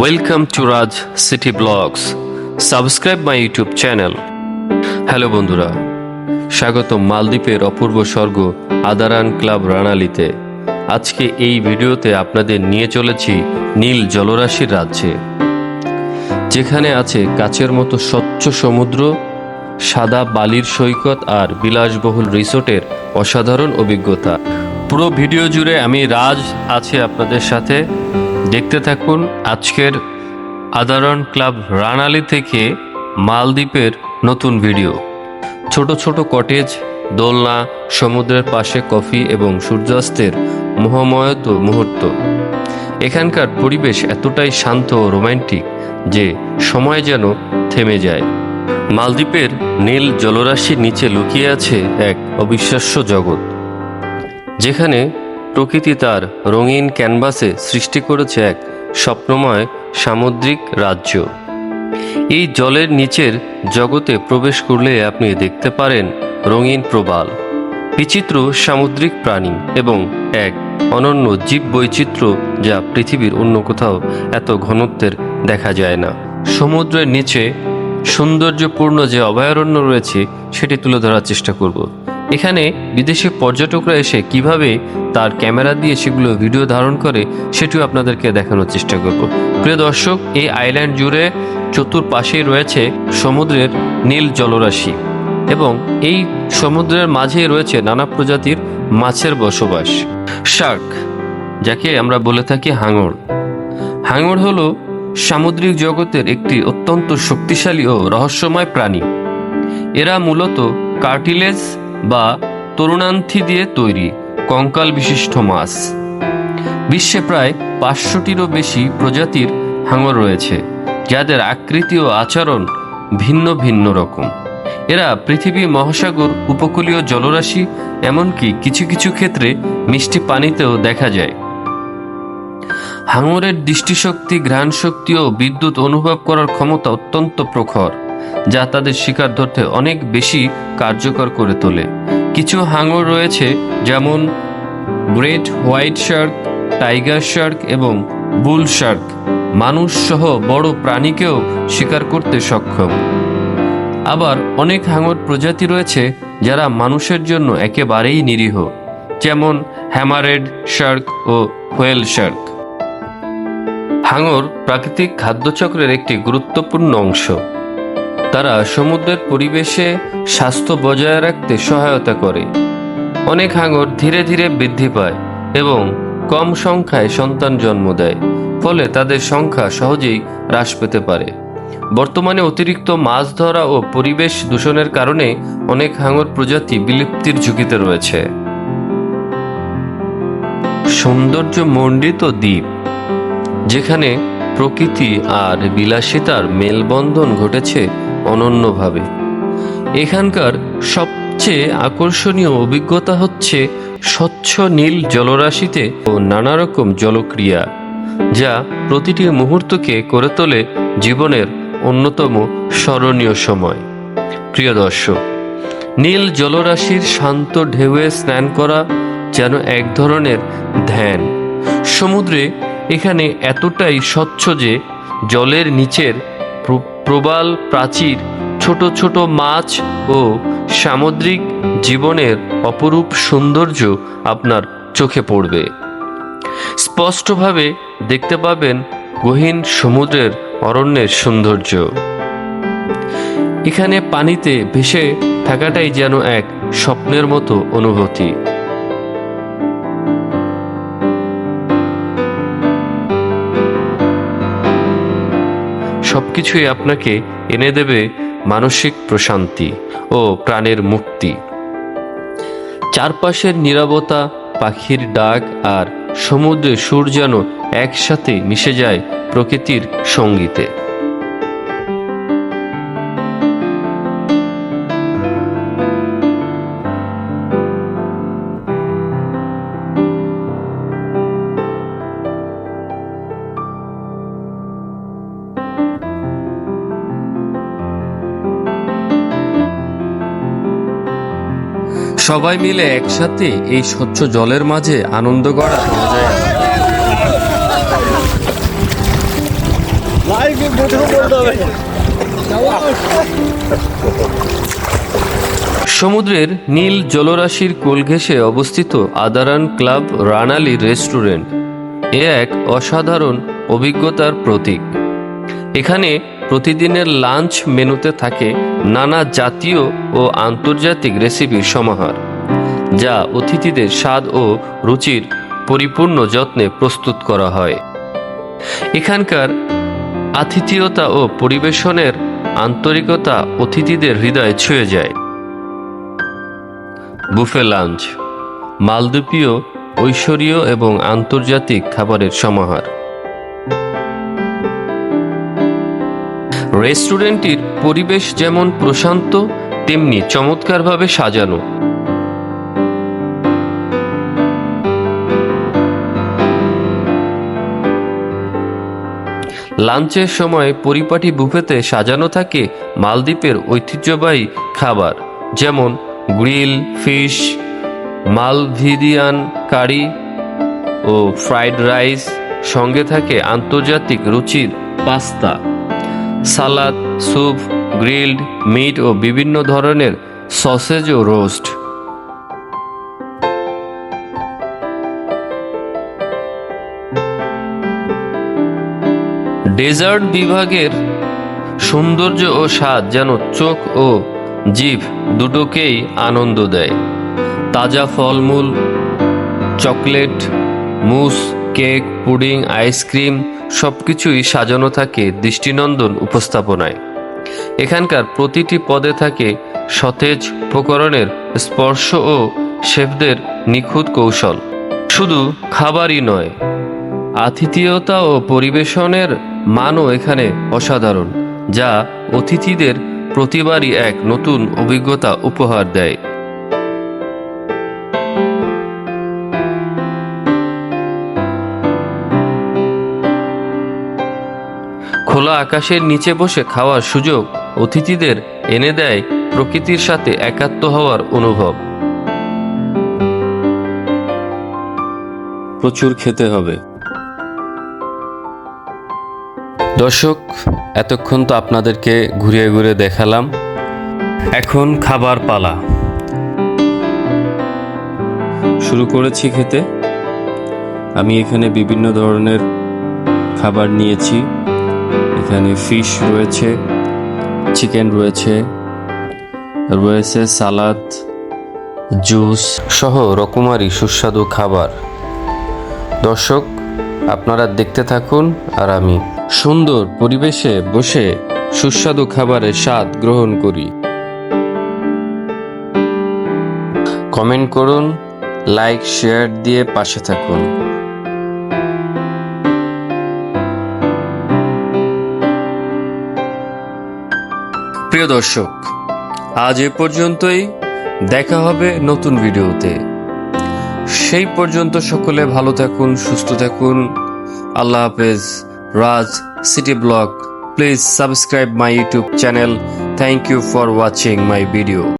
Welcome to Raj city blogs subscribe my YouTube channel hello বন্ধুরা। স্বাগত মালদ্বীপের অপূর্ব স্বর্গ আদারান ক্লাব রানালিতে। আজকে এই ভিডিওতে আপনাদের নিয়ে চলেছি নীল জলরাশির রাজ্যে। যেখানে আছে কাচের মতো স্বচ্ছ সমুদ্র, সাদা বালির সৈকত আর বিলাসবহুল রিসোর্টের অসাধারণ অভিজ্ঞতা। পুরো ভিডিও জুড়ে আমি রাজ আছে আপনাদের সাথে। দেখতে থাকুন আজকের আদারণ ক্লাব রানালি থেকে মালদ্বীপের নতুন ভিডিও। ছোট ছোট কটেজ, দোলনা, সমুদ্রের পাশে কফি এবং সূর্যাস্তের মোহময়ত মুহূর্ত। এখানকার পরিবেশ এতটাই শান্ত ও রোমান্টিক যে সময় যেন থেমে যায়। মালদ্বীপের নীল জলরাশির নিচে লুকিয়ে আছে এক অবিশ্বাস্য জগৎ, যেখানে প্রকৃতি তার রঙিন ক্যানভাসে সৃষ্টি করেছে এক স্বপ্নময় সামুদ্রিক রাজ্য। এই জলের নিচের জগতে প্রবেশ করলে আপনি দেখতে পারেন রঙিন প্রবাল, বিচিত্র সামুদ্রিক প্রাণী এবং এক অনন্য জীব বৈচিত্র্য যা পৃথিবীর অন্য কোথাও এত ঘনত্বের দেখা যায় না। সমুদ্রের নিচে সৌন্দর্যপূর্ণ যে অভয়ারণ্য রয়েছে, সেটি তুলে ধরার চেষ্টা করব। এখানে বিদেশি পর্যটকরা এসে কীভাবে তার ক্যামেরা দিয়ে সেগুলো ভিডিও ধারণ করে সেটিও আপনাদেরকে দেখানোর চেষ্টা করব। প্রিয় দর্শক, এই আইল্যান্ড জুড়ে চতুর্পাশেই রয়েছে সমুদ্রের নীল জলরাশি এবং এই সমুদ্রের মাঝেই রয়েছে নানা প্রজাতির মাছের বসবাস। শার্ক, যাকে আমরা বলে থাকি হাঙর। হাঙর হলো সামুদ্রিক জগতের একটি অত্যন্ত শক্তিশালী ও রহস্যময় প্রাণী। এরা মূলত কার্টিলেজ বা তরুণান্থি দিয়ে তৈরি কঙ্কাল বিশিষ্ট মাছ। বিশ্বে প্রায় পাঁচশোটিরও বেশি প্রজাতির হাঙর রয়েছে, যাদের আকৃতি ও আচরণ ভিন্ন ভিন্ন রকম। এরা পৃথিবী মহাসাগর, উপকূলীয় জলরাশি, এমনকি কিছু কিছু ক্ষেত্রে মিষ্টি পানিতেও দেখা যায়। হাঙরের দৃষ্টিশক্তি, ঘ্রাণশক্তি ও বিদ্যুৎ অনুভব করার ক্ষমতা অত্যন্ত প্রখর। যা তাদের শিকার ধরতে অনেক বেশি কার্যকর করে তোলে। কিছু হাঙর রয়েছে যেমন great white shark, tiger shark এবং বুল শার্ক। মানুষ সহ বড় প্রাণীকেও শিকার করতে সক্ষম। আবার অনেক হাঙর প্রজাতি রয়েছে যারা মানুষের জন্য একেবারেই নিরীহ, যেমন হ্যামারেড শার্ক ও হোয়েল শার্ক। হাঙর প্রাকৃতিক খাদ্যচক্রের একটি গুরুত্বপূর্ণ অংশ। তারা সমুদ্রের পরিবেশে স্বাস্থ্য বজায় রাখতে সহায়তা করে। অনেক হাঙর ধীরে ধীরে বৃদ্ধি পায় এবং কম সংখ্যায় সন্তান জন্ম দেয়, ফলে তাদের সংখ্যা সহজেই হ্রাস পেতে পারে। বর্তমানে অতিরিক্ত মাছ ধরা ও পরিবেশ দূষণের কারণে অনেক হাঙর প্রজাতি বিলুপ্তির ঝুঁকিতে রয়েছে। সৌন্দর্য মণ্ডিত দ্বীপ, যেখানে প্রকৃতি আর বিলাসিতার মেলবন্ধন ঘটেছে অনন্যভাবে। এখানকার সবচেয়ে আকর্ষণীয় অভিজ্ঞতা হচ্ছে স্বচ্ছ নীল জলরাশিতে ও নানা রকম জলক্রিয়া, যা প্রতিটি মুহূর্তকে করে তোলে জীবনের অন্যতম স্মরণীয় সময়। প্রিয় দর্শক, নীল জলরাশির শান্ত ঢেউয়ে স্নান করা যেন এক ধরনের ধ্যান। সমুদ্রে এখানে এতটাই স্বচ্ছ যে জলের নিচের প্রবাল, প্রাচীর, ছোট ছোট মাছ ও সামুদ্রিক জীবনের অপরূপ সৌন্দর্য আপনার চোখে পড়বে। স্পষ্টভাবে দেখতে পাবেন গহীন সমুদ্রের অরণ্যের সৌন্দর্য। এখানে পানিতে ভেসে থাকাটাই যেন এক স্বপ্নের মতো অনুভূতি। সবকিছুই আপনাকে এনে দেবে মানসিক প্রশান্তি ও প্রাণের মুক্তি। চারপাশের নীরবতা, পাখির ডাক আর সমুদ্রের সুর যেন একসাথে মিশে যায় প্রকৃতির সঙ্গীতে। সবাই মিলে একসাথে এই স্বচ্ছ জলের মাঝে আনন্দ করা সমুদ্রের নীল জলরাশির কোল ঘেঁষে অবস্থিত আদারান ক্লাব রানালি রেস্টুরেন্ট। এ এক অসাধারণ অভিজ্ঞতার প্রতীক। এখানে প্রতিদিনের লাঞ্চ মেনুতে থাকে নানা জাতীয় ও আন্তর্জাতিক রেসিপির সমাহার, যা অতিথিদের স্বাদ ও রুচির পরিপূর্ণ যত্নে প্রস্তুত করা হয়। এখানকার আতিথেয়তা ও পরিবেশনের আন্তরিকতা অতিথিদের হৃদয়ে ছুঁয়ে যায়। বুফে লাঞ্চ, মালদ্বীপীয়, ঐশ্বরীয় এবং আন্তর্জাতিক খাবারের সমাহার। রেস্টুরেন্টটির পরিবেশ যেমন প্রশান্ত, তেমনি চমৎকারভাবে সাজানো। লাঞ্চের সময় পরিপাটি বুফেতে সাজানো থাকে মালদ্বীপের ঐতিহ্যবাহী খাবার, যেমন গ্রিল, ফিশ, মালভিদিয়ান কারি ও ফ্রাইড রাইস। সঙ্গে থাকে আন্তর্জাতিক রুচির pasta. Salad, soup grilled meat ও বিভিন্ন ধরনের সসেজ ও রোস্ট। ডেজার্ট বিভাগের সৌন্দর্য ও স্বাদ যেন চোখ ও জিভ দুটোকেই আনন্দ দেয়। তাজা ফলমূল, chocolate, mousse, cake, pudding, ice cream সব কিছুই সাজানো থাকে দৃষ্টিনন্দন উপস্থাপনায়। এখানকার প্রতিটি পদে থাকে সতেজ উপকরণের স্পর্শ ও শেফদের নিখুঁত কৌশল। শুধু খাবারই নয়, আতিথেয়তা ও পরিবেশনের মানও এখানে অসাধারণ, যা অতিথিদের প্রতিবারই এক নতুন অভিজ্ঞতা উপহার দেয়। খোলা আকাশের নিচে বসে খাওয়ার সুযোগ অতিথিদের এনে দেয় প্রকৃতির সাথে একাত্ম হওয়ার অনুভব। প্রচুর খেতে হবে। দর্শক এতক্ষণ তো আপনাদেরকে ঘুরিয়ে ঘুরে দেখালাম। এখন খাবার পালা। শুরু করেছি খেতে। আমি এখানে বিভিন্ন ধরনের খাবার নিয়েছি। এখানে ফিশ রয়েছে চিকেন রয়েছে রয়েছে সালাদ জুস সহ রকমারি সুস্বাদু খাবার। দর্শক, আপনারা দেখতে থাকুন আর আমি সুন্দর পরিবেশে বসে সুস্বাদু খাবারের স্বাদ গ্রহণ করি। কমেন্ট করুন লাইক শেয়ার দিয়ে পাশে থাকুন। প্রিয় দর্শক, আজ এ পর্যন্তই। দেখা হবে নতুন ভিডিওতে। সেই পর্যন্ত সকলে ভালো থাকুন, সুস্থ থাকুন। আল্লাহ হাফেজ। Raj city blog, please subscribe my YouTube channel. Thank you for watching my video.